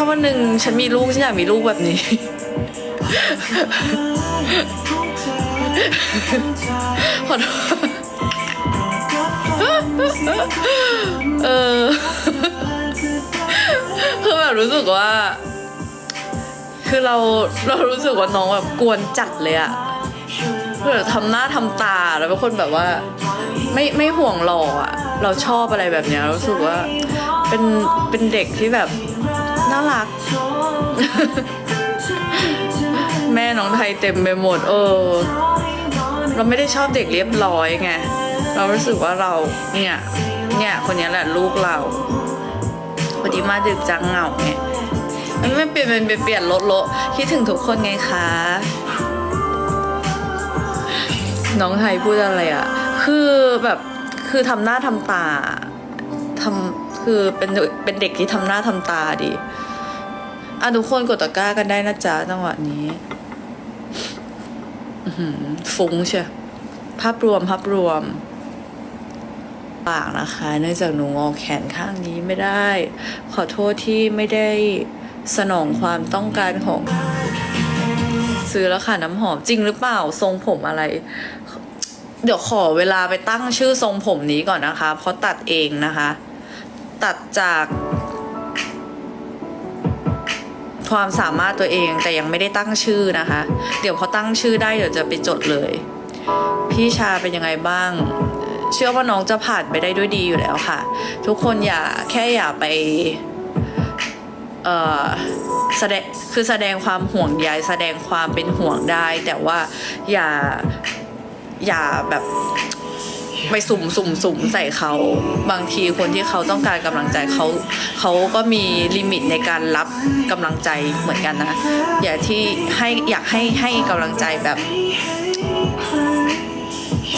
ถ้าวันหนึ่งฉันมีลูกฉันอยากมีลูกแบบนี้ ขอโทษเออคือแบบรู้สึกว่า คือเราเรารู้สึกว่าน้องแบบกวนจัดเลยอะคือแบบทำหน้าทำตาแล้วเป็นคนแบบว่า ไม่ไม่ห่วงหล่ออะเราชอบอะไรแบบเนี้ยรู้สึกว่าเป็นเป็นเด็กที่แบบ น่ารัก แม่น้องไทยเต็มไปหมด เออ เราไม่ได้ชอบเด็กเรียบร้อยไง เรารู้สึกว่าเราเนี่ยเนี่ยคนนี้แหละลูกเราวันนี้มาดึกจังเหงาไงไม่เปลี่ยนเป็นเปลี่ยนลดโละคิดถึงทุกคนไงคะ น้องไทยพูดอะไรอะ่ะ คือแบบคือทำหน้าทำตาทำคือเป็นเป็นเด็กที่ทำหน้าทำตาดี อะทุกคนกดตะกร้ากันได้นะจ๊ะจังหวะนี้ฟุ้งเชียภาพรวมภาพรวม ปากนะคะ เนื่องจากหนูงอแขนข้างนี้ไม่ได้ ขอโทษที่ไม่ได้สนองความต้องการของ ซื้อแล้วค่ะน้ำหอมจริงหรือเปล่าทรงผมอะไร เดี๋ยวขอเวลาไปตั้งชื่อทรงผมนี้ก่อนนะคะ เพราะตัดเองนะคะ ตัดจาก ความสามารถตัวเองแต่ยังไม่ได้ตั้งชื่อนะคะ เดี๋ยวพอตั้งชื่อได้เดี๋ยวจะไปจดเลย พี่ชาเป็นยังไงบ้าง เชื่อว่าน้องจะผ่านไปได้ด้วยดีอยู่แล้วค่ะ ทุกคนอย่าแค่อย่าไปเออแสดงคือแสดงความห่วงใยแสดงความเป็นห่วงได้ แต่ว่าอย่าอย่าแบบ ไปสุ่มสุ่มสุ่มใส่เขา บางทีคนที่เขาต้องการกำลังใจเขาเขาก็มีลิมิตในการรับกำลังใจเหมือนกันนะอย่าที่ให้อยากให้ให้กำลังใจแบบ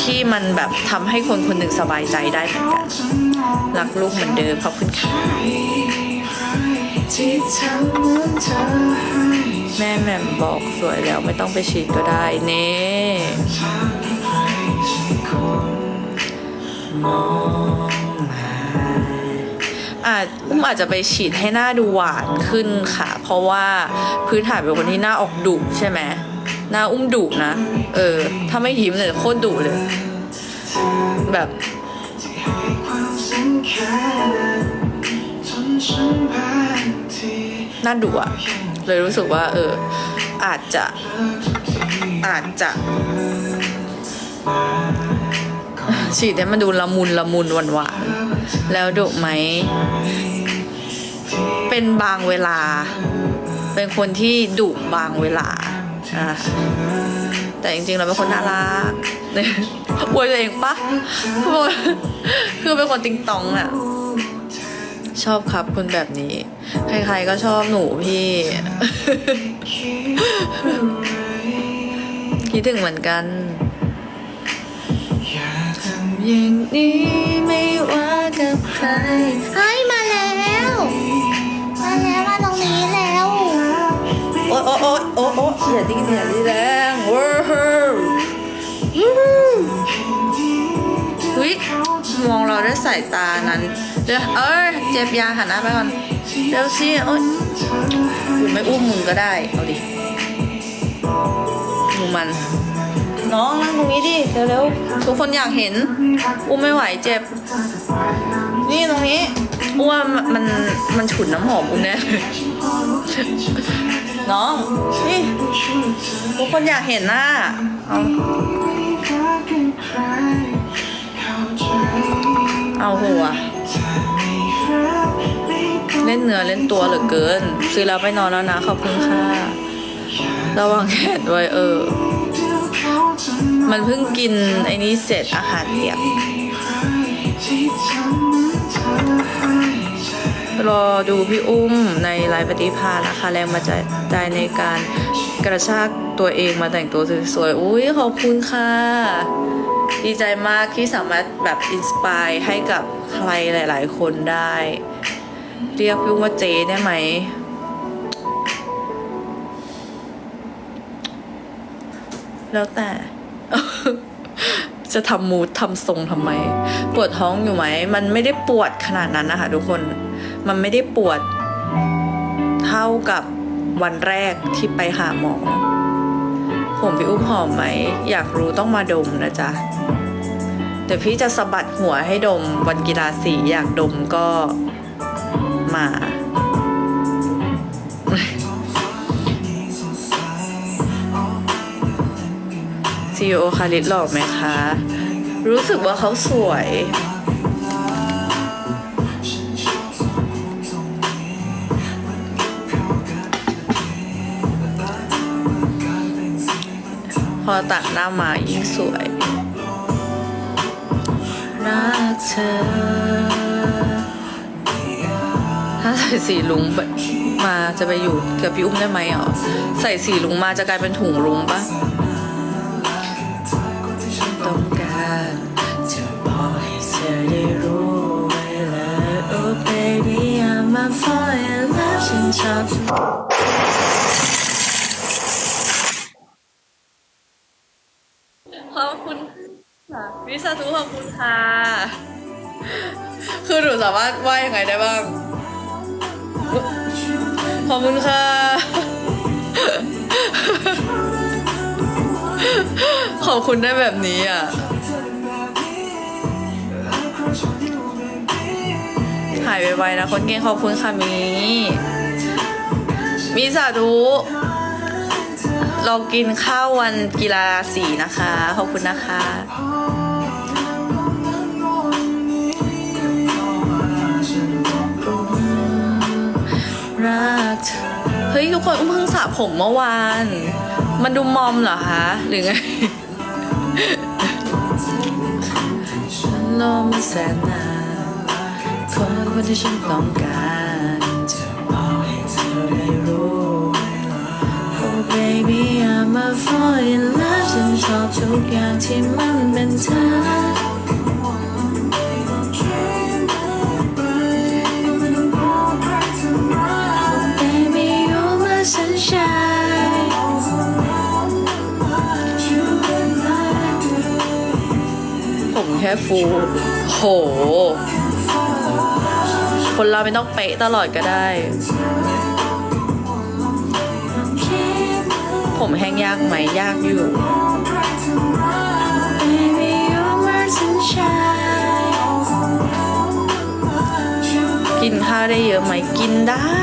ที่มันแบบทำให้คนคนหนึ่งสบายใจได้เหมือนกันรักลูกเหมือนเดิมขอบคุณค่ะที่ทำเหมือนเธอให้แม่แม่มบอกสวยแล้วไม่ต้องไปฉีดก็ได้เน้ มองมาอาจอุ้มอาจจะไปฉีดให้หน้าดูหวานขึ้นค่ะ เพราะว่าพื้นฐานเป็นคนที่หน้าออกดุใช่ไหมหน้าอุ้มดุนะ เออ ถ้าไม่ยิ้มเนี่ยโคตรดุเลย แบบหน้าดุอะเลยรู้สึกว่า เออ อาจจะ อาจจะ ฉีดให้มันดูละมุนละมุนหวานหวานๆแล้วดุไหม เป็นบางเวลา เป็นคนที่ดุบางเวลาอะแต่จริงๆเราเป็นคนน่ารักอวยตัวเองปะคือเป็นคนติงตองอะชอบครับคุณแบบนี้ ใครๆก็ชอบหนูพี่ คิดถึงเหมือนกัน อย่างนี้ไม่ว่ากับใครเฮ้ยมาแล้ว มาแล้วมาตรงนี้แล้วโอ๊ยโอ๊ยโอ๊ยโอ๊ยโอ๊ยอย่าดิ้นอย่าดิ้นแรงว้าวเฮ้ยมองเราด้วยสายตานั้นเดี๋ยวเอ้ยเจ็บยาหันหน้าไปก่อนเดี๋ยวสิโอ๊ยกูไม่อุ้มมึงก็ได้ เอาดิมึงมัน น้องนั่งตรงนี้ดิเร็วๆทุกคนอยากเห็น อุ้มไม่ไหวเจ็บ นี่ตรงนี้อ้วนมันมันฉุนน้ำหอมอุ้มแน่น้องนี่ทุกคนอยากเห็นหน้าเอาครเข้าใจเอาหัวถ้าไม่รักไม่ต้องเล่นเนื้อเล่นตัวเหลือเกิน ซื้อแล้วไปนอนแล้วนะขอบคุณค่ะ ระวังแขนด้วยเออ มันเพิ่งกินไอ้นี้เสร็จอาหารเปียกที่ทำเหมือนเธอให้ใจรอดูพี่อุ้มในไลฟ์ปฏิภาณนะคะ แรงมาใจในการกระชากตัวเองมาแต่งตัวสวยๆ อุ้ยขอบคุณค่ะ ดีใจมากที่สามารถแบบอินสปายให้กับใครหลายๆ คนได้ เรียกพี่อุ้มว่าเจได้ไหม แล้วแต่ จะทำมูดทำทรงทำไม ปวดท้องอยู่ไหม มันไม่ได้ปวดขนาดนั้นนะคะทุกคน มันไม่ได้ปวดถากับวันแรกที่ไปหาหมอ ผมพี่อุ้มหอมไหม อยากรู้ต้องมาดมนะจ๊ะแต่พี่จะสะบัดหัวให้ดมวันกีฬาสีอยากดมก็มา ซีโอคาริสหล่อไหมคะ รู้สึกว่าเขาสวย พอตัดหน้ามายิ่งสวยรักเธอถ้าใส่สีลุงมาจะไปอยู่กับพี่อุ้มได้ไหมอ๋อใส่สีลุงมาจะกลายเป็นถุงลุงปะ I'm a fall in love ฉันชอบขอบคุณค่ะวิสาธุขอบคุณค่ะ คือหนูสามารถว่ายังไงได้บ้าง ขอบคุณค่ะ ขอบคุณได้แบบนี้อะ หายไวๆนะคนเก่งขอบคุณค่ะมีมีสาธุเรากินข้าววันกีฬาสีนะคะ ขอบคุณนะคะ รักเฮ้ย ทุกคนอุ้มเพิ่งสระผมเมื่อวาน มันดูมอมเหรอคะ หรือไงฉันรอมแสนนา คนคนที่ฉันต้องการจะบอกให้เธอได้รู้ Oh baby I'm a fall in love ฉันชอบทุกอย่างที่มันเป็นเธอ Baby you're my sunshine ผมแค่ฟู โห คนเราไม่ต้องเป๊ะตลอดก็ได้ ผมแห้งยากไหมยากอยู่ Baby you're my sunshine กินข้าวได้เยอะไหมกินได้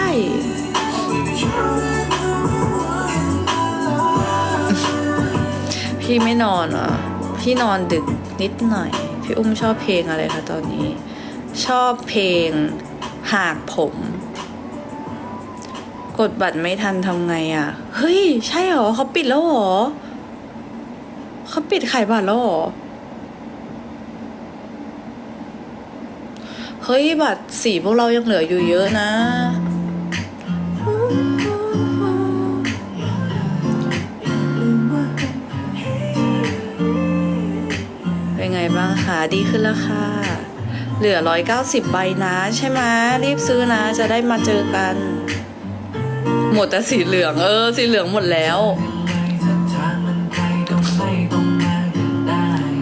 พี่ไม่นอนเหรอะ พี่นอนดึกนิดหน่อย พี่อุ้มชอบเพลงอะไรคะตอนนี้ ชอบเพลง หากผม กดบัตรไม่ทันทำไงอะ เฮ้ย ใช่เหรอเขาปิดแล้วเหรอเขาปิดขายบัตรแล้วเหรอ เฮ้ย บัตรสีพวกเรายังเหลืออยู่เยอะนะเป็นไงบ้างคะ ดีขึ้นแล้วค่ะ เหลือ 190 ใบนะใช่ไหมรีบซื้อนะจะได้มาเจอกัน หมดแต่สีเหลือง เออ สีเหลืองหมดแล้ว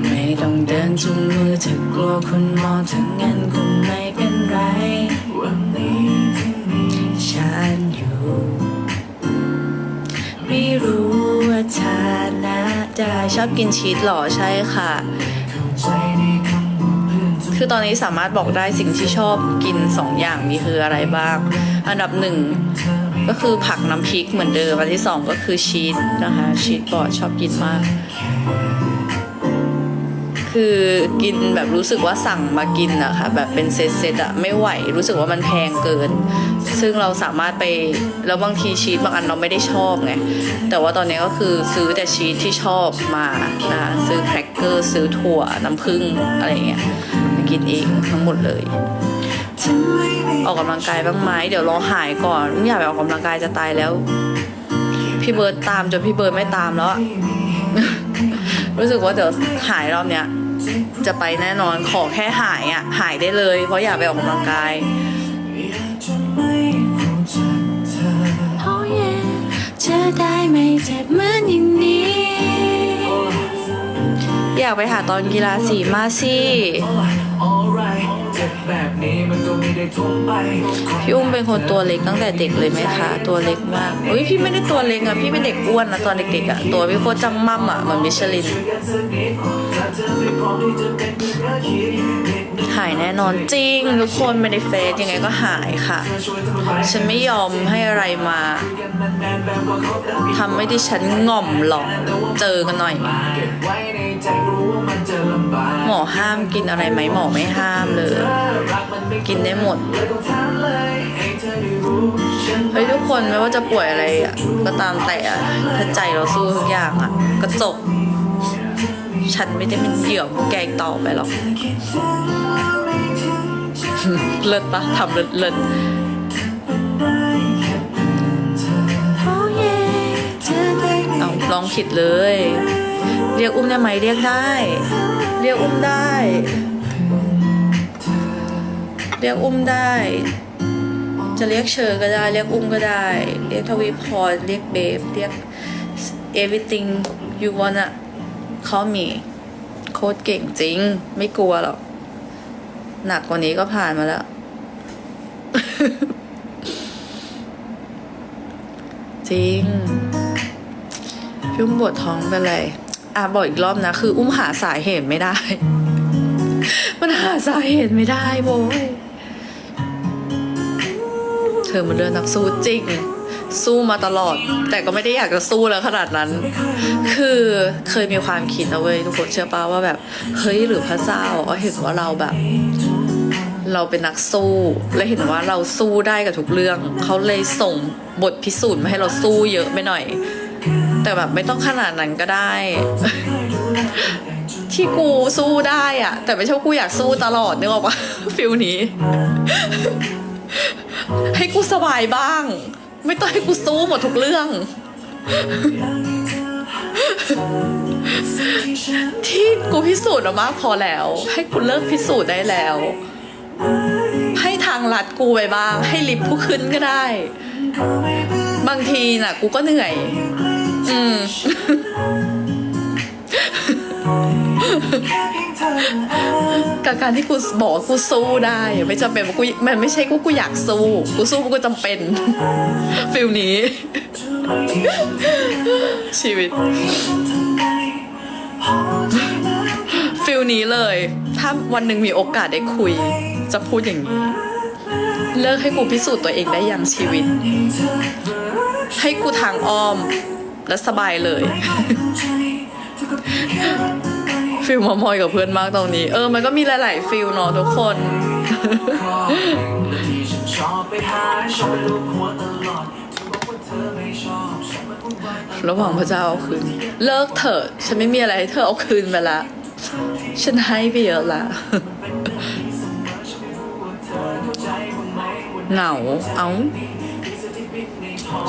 ไม่ต้องเดินจุงมือถ้ากลัวคนมองถ้างั้นคงไม่เป็นไรฉันอยู่ ไม่รู้ว่าฐานะได้ชอบกินชีสหรอใช่ค่ะ คือตอนนี้สามารถบอกได้สิ่งที่ชอบกินสองอย่างมีคืออะไรบ้าง อันดับหนึ่งก็คือผักน้ำพริกเหมือนเดิม อันที่สองก็คือชีสนะคะ ชีสบอดชอบกินมาก คือกินแบบรู้สึกว่าสั่งมากินอะค่ะแบบเป็นเซตเซตๆอะไม่ไหวรู้สึกว่ามันแพงเกิน ซึ่งเราสามารถไปแล้วบางทีชีสบางอันเราไม่ได้ชอบไง แต่ว่าตอนนี้ก็คือซื้อแต่ชีสที่ชอบมานะซื้อแครกเกอร์ซื้อถั่วน้ำผึ้งอะไรเงี้ย กินเองทั้งหมดเลย ออกกำลังกายบ้างไหมเดี๋ยวรอหายก่อนไม่อยากไปออกกำลังกายจะตายแล้ว พี่เบิร์ดตามจนพี่เบิร์ดไม่ตามแล้วอะรู้สึกว่าเดี๋ยวหายรอบเนี้ยจะไปแน่นอนขอแค่หายอะ หายได้เลย เพราะอยากไปออกกำลังกาย Oh yeah จะได้ไม่เจ็บเหมือนอย่างนี้อยากไปหาตอนกีฬาสีมาสิ Alright, alright จ็บแบบนี้มันก็ไม่ได้ทั่วไปพี่อุ้มเป็นคนตัวเล็กตั้งแต่เด็กเลยไหมคะ ตัวเล็กมากเฮ้ยพี่ไม่ได้ตัวเล็กอะพี่เป็นเด็กอ้วนนะตอนเด็กๆอะตัวพี่โคตรจำมั่มอะเหมือนมิชลิน หายแน่นอนจริง ทุกคนไม่ได้เฟซยังไงก็หายค่ะ ฉันไม่ยอมให้อะไรมาทำให้ดิฉันง่อมหรอกเจอกันหน่อย หมอห้ามกินอะไรไหมหมอไม่ห้ามเลย กินได้หมดเฮ้ยทุกคนไม่ว่าจะป่วยอะไรอะก็ตามแต่อะถ้าใจเราสู้ทุกอย่างอะก็จบฉันไม่ได้เป็นเหยื่อพวกแกอีกต่อไปหรอกเลิศปะทำเลิศเลิศเอาลองผิดเลย เรียกอุ้มได้ไหมเรียกได้ เรียกอุ้มได้ เรียกอุ้มได้ จะเรียกเชอร์ก็ได้ เรียกอุ้มก็ได้ เรียกทวีพรเรียกเบฟเรียก everything you wanna call me โคตรเก่งจริง ไม่กลัวหรอก หนักกว่านี้ก็ผ่านมาแล้ว จริงพี่มปวดท้องเป็นไร อะบอกอีกรอบนะ คืออุ้มหาสาเหตุไม่ได้ มันหาสาเหตุไม่ได้โว้ยเธอมันเลือนักสู้จริง สู้มาตลอด แต่ก็ไม่ได้อยากจะสู้แล้วขนาดนั้น คือเคยมีความคิดนะเว้ยทุกคนเชื่อป่าว่าแบบ เฮ้ยหรือพระเจ้าเห็นว่าเราแบบ เราเป็นนักสู้ และเห็นว่าเราสู้ได้กับทุกเรื่อง เขาเลยส่งบทพิสูจน์มาให้เราสู้เยอะไปหน่อย แต่แบบไม่ต้องขนาดนั้นก็ได้ ที่กูสู้ได้อะแต่ไม่ใช่กูอยากสู้ตลอดนึกออกปะฟิลนี้ ให้กูสบายบ้าง ไม่ต้องให้กูสู้หมดทุกเรื่อง ที่กูพิสูจน์มามากพอแล้ว ให้กูเลิกพิสูจน์ได้แล้ว ให้ทางลัดกูไปบ้าง ให้ลิฟต์กูขึ้นก็ได้ บางทีน่ะ กูก็เหนื่อย อืมกับการที่กูบอกว่ากูสู้ได้ไม่จำเป็นว่ากูมันไม่ใช่กูกูอยากสู้กูสู้เพราะกูจำเป็นฟิลนี้ ชีวิตฟิลนี้เลย ถ้าวันหนึ่งมีโอกาสได้คุย จะพูดอย่างนี้ เลิกให้กูพิสูจน์ตัวเองได้อย่างชีวิต ให้กูทางอ้อม และสบายเลยฟิลมามอยกับเพื่อนมากตรงนี้ เออ มันก็มีหลาย ๆ ฟิลเนาะทุกคนที่ฉันชอบไปหาชอบไปลูบหัวตลอดเธอบอกว่าเธอไม่ชอบชอบไปวุ่นวายตลอดระหว่างพระเจ้าเอาคืน เลิกเถอะฉันไม่มีอะไรให้เธอเอาคืนไปละ ฉันให้ไปเยอะละเหงา เอ้า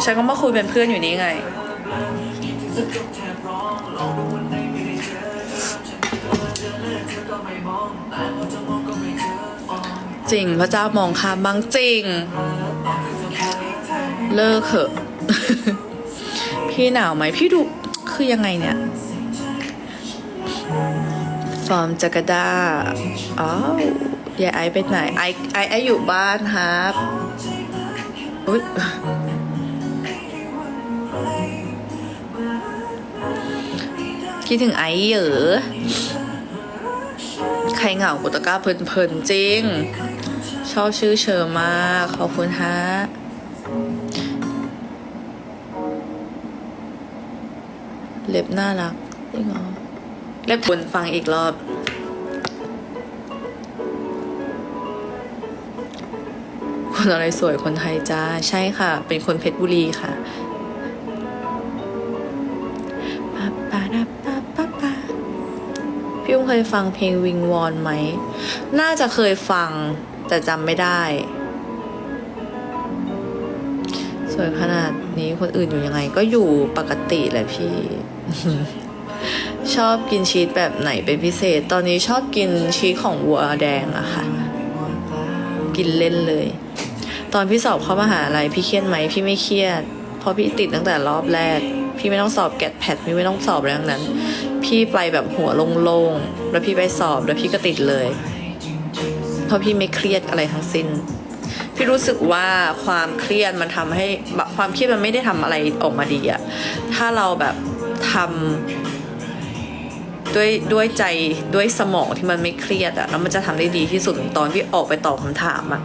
ฉันก็มาคุยเป็นเพื่อนอยู่นี่ไง จริงพระเจ้ามองข้ามบ้างจริง เลิกเถอะ พี่หนาวไหมพี่ดูคือยังไงเนี่ยฟอร์มจาการ์ตาอ้าวยายไอไปไหนไอไอไออยู่บ้านครับอุ๊ย คิดถึงไอซ์เหรอใครเหงากุตะก้าเพลินๆจริง ชอบชื่อเชอมากขอบคุณฮะเล็บน่ารักจริงเหรอเล็บคุณฟังอีกรอบคนอะไรสวยคนไทยจ้าใช่ค่ะ เป็นคนเพชรบุรีค่ะ มเคยฟังเพลงวิงวอนไหม น่าจะเคยฟัง แต่จำไม่ได้ สวยขนาดนี้คนอื่นอยู่ยังไง ก็อยู่ปกติแหละพี่ ชอบกินชีสแบบไหนเป็นพิเศษ ตอนนี้ชอบกินชีสของวัวแดงอะค่ะ กินเล่นเลย ตอนพี่สอบเข้ามหาลัยพี่เครียดไหม พี่ไม่เครียด เพราะพี่ติดตั้งแต่รอบแรกพี่ไม่ต้องสอบแกดแพดพี่ไม่ต้องสอบอะไรทั้งนั้น พี่ไปแบบหัวโล่งๆ แล้วพี่ไปสอบแล้วพี่ก็ติดเลย เพราะพี่ไม่เครียดอะไรทั้งสิ้น พี่รู้สึกว่าความเครียดมันทำให้แบบความเครียดมันไม่ได้ทำอะไรออกมาดีอะถ้าเราแบบทำด้วยด้วยใจด้วยสมองที่มันไม่เครียดอะแล้วมันจะทำได้ดีที่สุดตอนที่ออกไปตอบคำถามอะ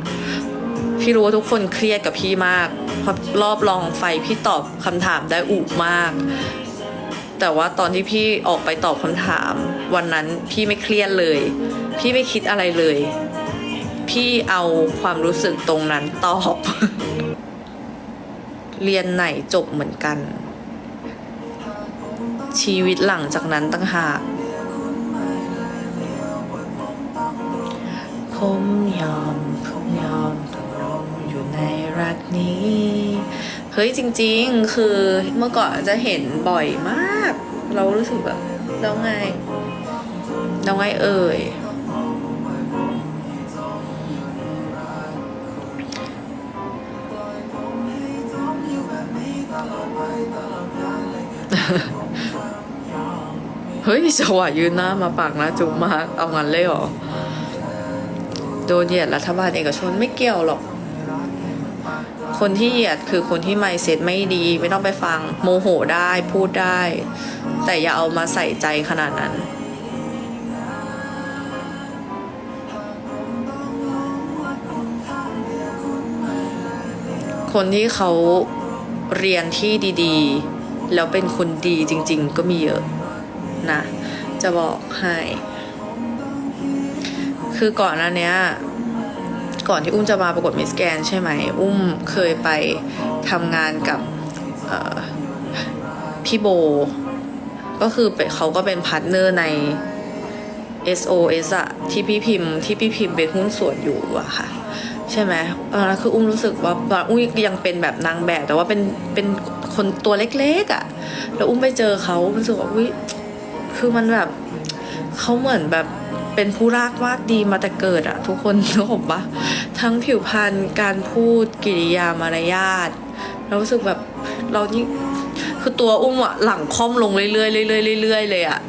พี่รู้ว่าทุกคนเครียดกับพี่มากเพราะรอบรองไฟพี่ตอบคำถามได้อุมาก แต่ว่าตอนที่พี่ออกไปตอบคำถาม วันนั้นพี่ไม่เครียดเลย พี่ไม่คิดอะไรเลย พี่เอาความรู้สึกตรงนั้นตอบ เรียนไหนจบเหมือนกัน ชีวิตหลังจากนั้นตั้งหากผมยอมผมยอมตกลงอยู่ในรักนี้ เฮ้ยจริง ๆ คือเมื่อก่อนจะเห็นบ่อยมาก เรารู้สึกแบบแล้วไงแล้วไงเอ่ยเฮ้ยจังหวะยืนหน้ามาปากนะจุมาก เอางั้นเลยเหรอ โดนเหยียดรัฐบาลเอกชนไม่เกี่ยวหรอก คนที่เหยียดคือคนที่ไม่เซ็ตไม่ดี ไม่ต้องไปฟังโมโหได้พูดได้ แต่อย่าเอามาใส่ใจขนาดนั้นคนที่เขาเรียนที่ดีๆ แล้วเป็นคนดีจริงๆ ก็มีเยอะนะ จะบอกให้ คือก่อนหน้าเนี้ย ก่อนที่อุ้มจะมาประกวดมิสแกนใช่ไหม อุ้มเคยไปทำงานกับพี่โบ ก็คือเป็นเขาก็เป็นพาร์ทเนอร์ใน SOS อะที่พี่พิมพ์ที่พี่พิมพ์เป็นหุ้นส่วนอยู่อะค่ะ ใช่ไหมตอนนั้นคืออุ้มรู้สึกว่าตอนอุ้มยังเป็นแบบนางแบบ แต่ว่าเป็นเป็นคนตัวเล็กๆอะแล้วอุ้มไปเจอเขารู้สึกว่าอุ้ยคือมันแบบเขาเหมือนแบบ เป็นผู้รากมากดีมาแต่เกิดอะทุกคนรู้ผมปะทั้งผิวพรรณการพูดกิริยามารยาทเรารู้สึกแบบเรานี่คือตัวอุ้มอะหลังค่อมลงเรื่อยๆเรื่อยๆเรื่อยๆเลยอะ